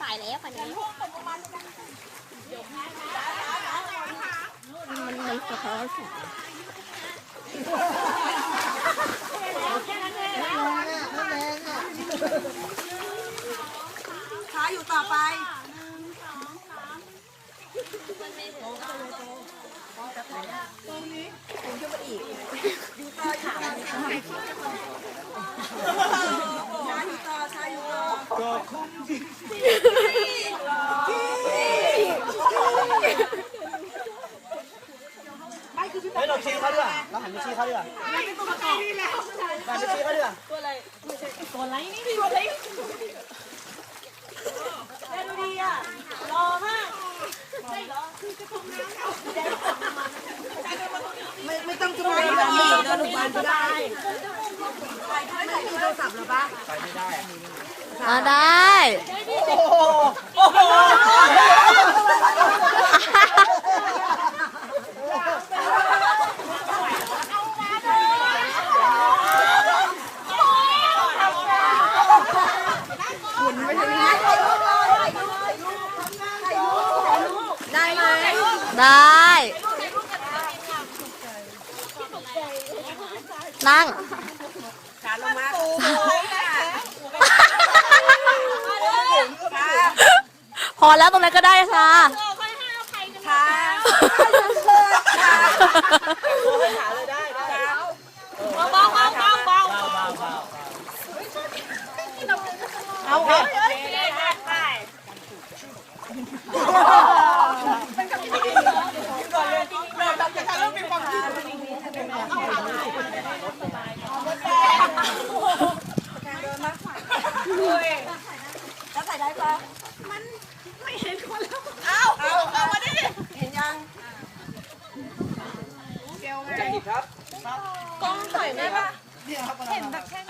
สายแล้วคันนี้มันมันสะท้อนแสงช้าอยู่ต่อไปช้าอยู่ต่อช้าอยู่ต่อ เฮ้ยเราชี้เขาดีกว่าเราหันไปชี้เขาดีกว่าหันไปชี้เขาดีกว่าไม่ไม่ต้องจุ๊บเลยแบบนี้เดินหนุบานก็ได้ไม่ได้ดูโทรศัพท์หรอปะไปไม่ได้ อ่าได้ ได้ไหมได้ นั่ง ขาลงมา พอแล้วตรงนั้นก็ได้ค่ะช้าขาเลยได้ได้เบาเบาเบาเบาเอาเอาแล้วใส่ได้ปะมันไม่เห็นคนแล้ว เอาเอาเอามาดิ เห็นยัง กล้องสวยไหมปะเห็นแบบแค่